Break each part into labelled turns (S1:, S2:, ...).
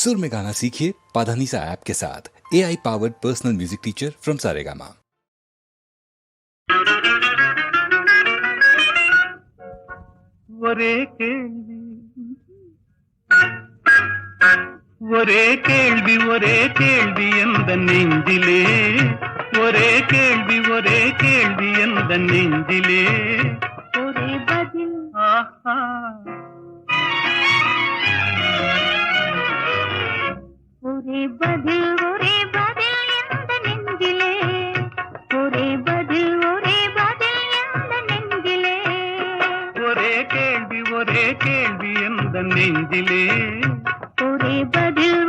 S1: सुर में गाना सीखिए पाधानीसा ऐप के साथ A I powered personal music teacher from Saregama
S2: ஒரே கேள்வி ஒரே கேள்வி ஒரே கேள்வி எந்த நெஞ்சிலே ஒரே கேள்வி ஒரே கேள்வி எந்த நெஞ்சிலே கேள்வி ஒரே கேள்வி எந்த நெஞ்சிலே
S3: ஒரே பதில் ஒரே பதில்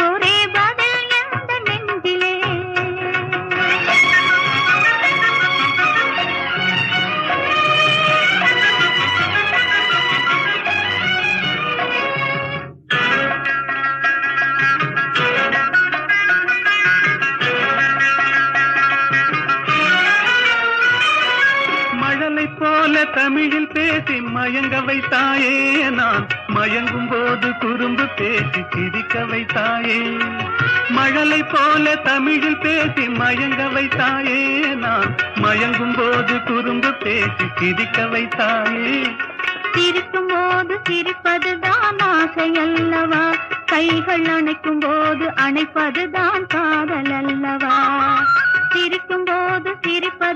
S2: போல தமிழில் பேசி மயங்க வைத்தாயே நான். மயங்கும் போது குறும்பு பேசி சிரிக்க வைத்தாயே. மழலை போல தமிழில் பேசி மயங்க வைத்தாயே நான். மயங்கும் போது குறும்பு பேசி சிரிக்க வைத்தாயே.
S3: சிரிக்கும் போது சிரிப்பதுதான் ஆசை அல்லவா கைகள் அணைக்கும் போது அணைப்பதுதான் காதல் அல்லவா சிரிக்கும் போது சிரிப்பது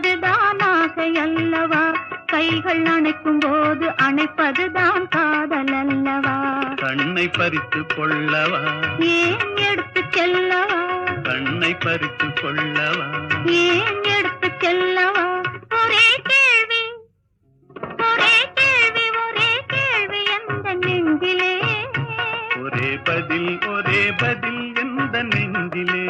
S3: கைகள் அணைக்கும் போது அணைப்பதுதான் காதல் அல்லவா
S2: கண்ணை பறித்து கொள்ளவா?
S3: ஏன் எடுத்து செல்லவா?
S2: கண்ணை பறித்து கொள்ளவா?
S3: ஏன் எடுத்து செல்லவா? ஒரே கேள்வி ஒரே கேள்வி ஒரே கேள்வி எந்த நெஞ்சிலே?
S2: ஒரே பதில் ஒரே பதில் எந்த நெஞ்சிலே?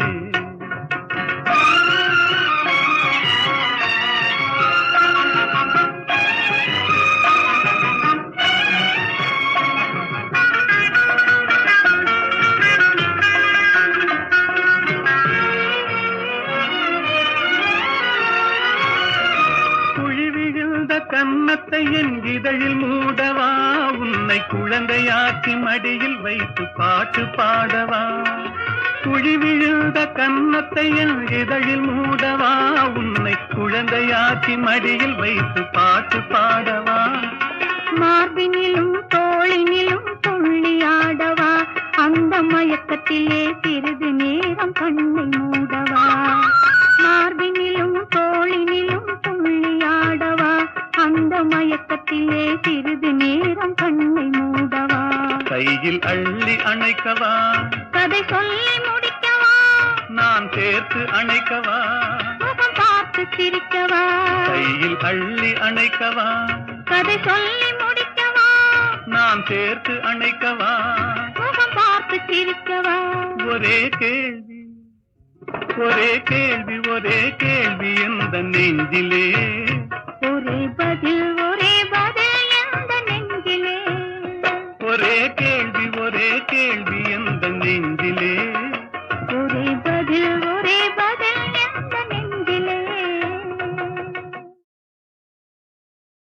S2: கன்னத்தை என் இதழில் மூடவா? உன்னை குழந்தையாக்கி மடியில் வைத்து பாட்டு பாடவா? குழி விழுந்த கன்னத்தை என் இதழில் மூடவா? உன்னை குழந்தையாக்கி மடியில் வைத்து பாட்டு பாடவா?
S3: மார்பினிலும் தோளினிலும் துள்ளியாடவா அந்த மயக்கத்திலே சிறிது நேரம் கண்ணை மூடவா? மார்பினிலும் தோளினிலும்
S2: கையில் அள்ளி அணைக்கவா?
S3: கதை சொல்லி முடிக்கவா?
S2: நான் சேர்த்து அணைக்கவா?
S3: முகம் பார்த்து சிரிக்கவா?
S2: கையில் அள்ளி அணைக்கவா?
S3: கதை சொல்லி முடிக்கவா?
S2: நான் சேர்த்து அணைக்கவா?
S3: முகம் பார்த்து சிரிக்கவா?
S2: ஒரே கேள்வி ஒரே கேள்வி ஒரே கேள்வி எந்த நெஞ்சிலே?
S3: ஒரே பதில் You.